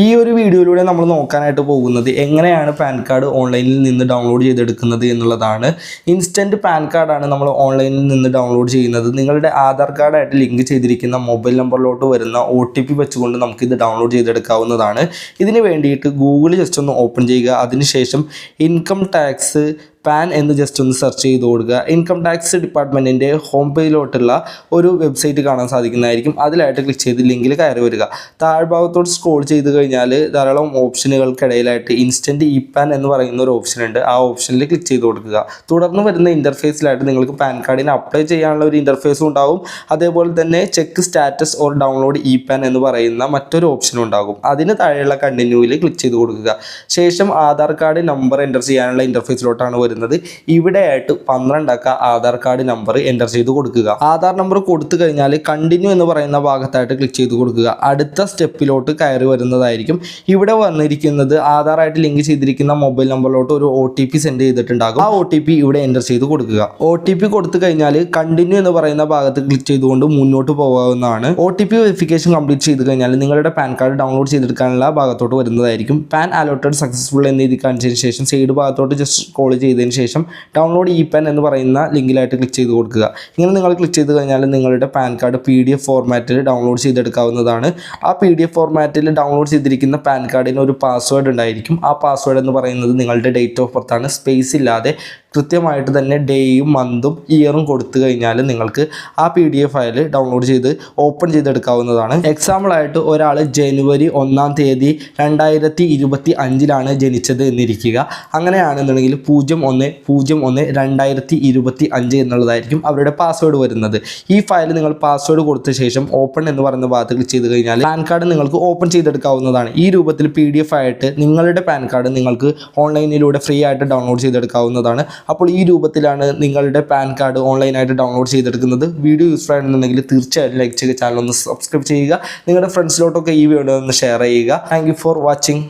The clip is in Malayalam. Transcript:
ഈ ഒരു വീഡിയോയിലൂടെ നമ്മൾ നോക്കാനായിട്ട് പോകുന്നത് എങ്ങനെയാണ് പാൻ കാർഡ് ഓൺലൈനിൽ നിന്ന് ഡൗൺലോഡ് ചെയ്തെടുക്കുന്നത് എന്നുള്ളതാണ്. ഇൻസ്റ്റന്റ് പാൻ കാർഡാണ് നമ്മൾ ഓൺലൈനിൽ നിന്ന് ഡൗൺലോഡ് ചെയ്യുന്നത്. നിങ്ങളുടെ ആധാർ കാർഡായിട്ട് ലിങ്ക് ചെയ്തിരിക്കുന്ന മൊബൈൽ നമ്പറിലോട്ട് വരുന്ന ഒ ടി പി വെച്ചുകൊണ്ട് നമുക്കിത് ഡൗൺലോഡ് ചെയ്തെടുക്കാവുന്നതാണ്. ഇതിന് വേണ്ടിയിട്ട് ഗൂഗിൾ ജസ്റ്റ് ഒന്ന് ഓപ്പൺ ചെയ്യുക. അതിനുശേഷം ഇൻകം ടാക്സ് പാൻ എന്ന് ജസ്റ്റ് ഒന്ന് സെർച്ച് ചെയ്ത് കൊടുക്കുക. ഇൻകം ടാക്സ് ഡിപ്പാർട്ട്മെന്റിന്റെ ഹോം പേജിലോട്ടുള്ള ഒരു വെബ്സൈറ്റ് കാണാൻ സാധിക്കുന്നതായിരിക്കും. അതിലായിട്ട് ക്ലിക്ക് ചെയ്ത് ലിങ്കിൽ കയറി വരിക. താഴ്ഭാഗത്തോട് സ്ക്രോൾ ചെയ്ത് കഴിഞ്ഞാൽ ധാരാളം ഓപ്ഷനുകൾക്കിടയിലായിട്ട് ഇൻസ്റ്റന്റ് ഇ പാൻ എന്ന് പറയുന്ന ഒരു ഓപ്ഷൻ ഉണ്ട്. ആ ഓപ്ഷനിൽ ക്ലിക്ക് ചെയ്ത് കൊടുക്കുക. തുടർന്ന് വരുന്ന ഇന്റർഫേസിലായിട്ട് നിങ്ങൾക്ക് പാൻ കാർഡിന് അപ്ലൈ ചെയ്യാനുള്ള ഒരു ഇന്റർഫേസും ഉണ്ടാകും. അതേപോലെ തന്നെ check status or download e PAN എന്ന് പറയുന്ന മറ്റൊരു ഓപ്ഷനും ഉണ്ടാകും. അതിന് താഴെയുള്ള കണ്ടിന്യൂവിൽ ക്ലിക്ക് ചെയ്ത് കൊടുക്കുക. ശേഷം ആധാർ കാർഡ് നമ്പർ എന്റർ ചെയ്യാനുള്ള ഇന്റർഫേസിലോട്ടാണ് വരുന്നത്. ഇവിടെയായിട്ട് പന്ത്രണ്ടക്ക ആധാർ കാർഡ് നമ്പർ എന്റർ ചെയ്ത് കൊടുക്കുക. ആധാർ നമ്പർ കൊടുത്തു കഴിഞ്ഞാൽ കണ്ടിന്യൂ എന്ന് പറയുന്ന ഭാഗത്തായിട്ട് ക്ലിക്ക് ചെയ്ത് കൊടുക്കുക. അടുത്ത സ്റ്റെപ്പിലോട്ട് കയറി വരുന്നതായിരിക്കും. ഇവിടെ വന്നിരിക്കുന്നത് ആധാറായിട്ട് ലിങ്ക് ചെയ്തിരിക്കുന്ന മൊബൈൽ നമ്പറിലോട്ട് ഒരു ഒ ടി പി സെൻഡ് ചെയ്തിട്ടുണ്ടാകും. ആ ഒ ടി പി ഇവിടെ എന്റർ ചെയ്ത് കൊടുക്കുക. ഒ ടി പി കൊടുത്തു കഴിഞ്ഞാൽ കണ്ടിന്യൂ എന്ന് പറയുന്ന ഭാഗത്ത് ക്ലിക്ക് ചെയ്തുകൊണ്ട് മുന്നോട്ട് പോകാവുന്നതാണ്. O T P verification complete ചെയ്ത് കഴിഞ്ഞാൽ നിങ്ങളുടെ പാൻ കാർഡ് ഡൗൺലോഡ് ചെയ്തെടുക്കാനുള്ള ഭാഗത്തോട്ട് വരുന്നതായിരിക്കും. പാൻ അലോട്ടഡ് സക്സസ്ഫുൾ എന്ന് എഴുതി കാണിച്ചതിന് ശേഷം സൈഡ് ഭാഗത്തോട്ട് ജസ്റ്റ് കോൾ ചെയ്തതിന് ശേഷം ഡൗൺലോഡ് ഇ പാൻ എന്ന് പറയുന്ന ലിങ്കിലായിട്ട് ക്ലിക്ക് ചെയ്ത് കൊടുക്കുക. ഇങ്ങനെ നിങ്ങൾ ക്ലിക്ക് ചെയ്ത് കഴിഞ്ഞാൽ നിങ്ങളുടെ PAN card P D F ഫോർമാറ്റിൽ ഡൗൺലോഡ് ചെയ്തെടുക്കാവുന്നതാണ്. ആ പി ഡി എഫ് ഫോർമാറ്റിൽ ഡൗൺലോഡ് ചെയ്തിരിക്കുന്ന പാൻ കാർഡിന് ഒരു പാസ്വേഡ് ഉണ്ടായിരിക്കും. ആ പാസ്വേഡ് എന്ന് പറയുന്നത് നിങ്ങളുടെ ഡേറ്റ് ഓഫ് ബർത്താണ് സ്പേസ് ഇല്ലാതെ കൃത്യമായിട്ട് തന്നെ ഡേയും മന്തും ഇയറും കൊടുത്തു കഴിഞ്ഞാൽ നിങ്ങൾക്ക് ആ P D F file download ചെയ്ത് ഓപ്പൺ ചെയ്തെടുക്കാവുന്നതാണ്. എക്സാമ്പിളായിട്ട് ഒരാൾ ജനുവരി ഒന്നാം തീയതി രണ്ടായിരത്തി ഇരുപത്തി അഞ്ചിലാണ് ജനിച്ചത് എന്നിരിക്കുക. അങ്ങനെയാണെന്നുണ്ടെങ്കിൽ പൂജ്യം ഒന്ന് പൂജ്യം ഒന്ന് രണ്ടായിരത്തി ഇരുപത്തി അഞ്ച് എന്നുള്ളതായിരിക്കും അവരുടെ പാസ്വേഡ് വരുന്നത്. ഈ ഫയൽ നിങ്ങൾ പാസ്വേഡ് കൊടുത്ത ശേഷം ഓപ്പൺ എന്ന് പറയുന്ന ഭാഗത്ത് ക്ലിക്ക് ചെയ്ത് കഴിഞ്ഞാൽ പാൻ കാർഡ് നിങ്ങൾക്ക് ഓപ്പൺ ചെയ്തെടുക്കാവുന്നതാണ്. ഈ രൂപത്തിൽ പി ആയിട്ട് നിങ്ങളുടെ പാൻ കാർഡ് നിങ്ങൾക്ക് ഓൺലൈനിലൂടെ ഫ്രീ ആയിട്ട് ഡൗൺലോഡ് ചെയ്തെടുക്കാവുന്നതാണ്. അപ്പോൾ ഈ രൂപത്തിലാണ് നിങ്ങളുടെ പാൻ കാർഡ് ഓൺലൈനായിട്ട് ഡൗൺലോഡ് ചെയ്തെടുക്കുന്നത്. വീഡിയോ യൂസ്ഫുൾ ആണെന്നുണ്ടെങ്കിൽ തീർച്ചയായിട്ടും ലൈക്ക് ചെയ്യുക ചാനൽ ഒന്ന് സബ്സ്ക്രൈബ് ചെയ്യുക. നിങ്ങളുടെ ഫ്രണ്ട്സിലോട്ടൊക്കെ ഈ വീഡിയോ ഒന്ന് ഷെയർ ചെയ്യുക. Thank for watching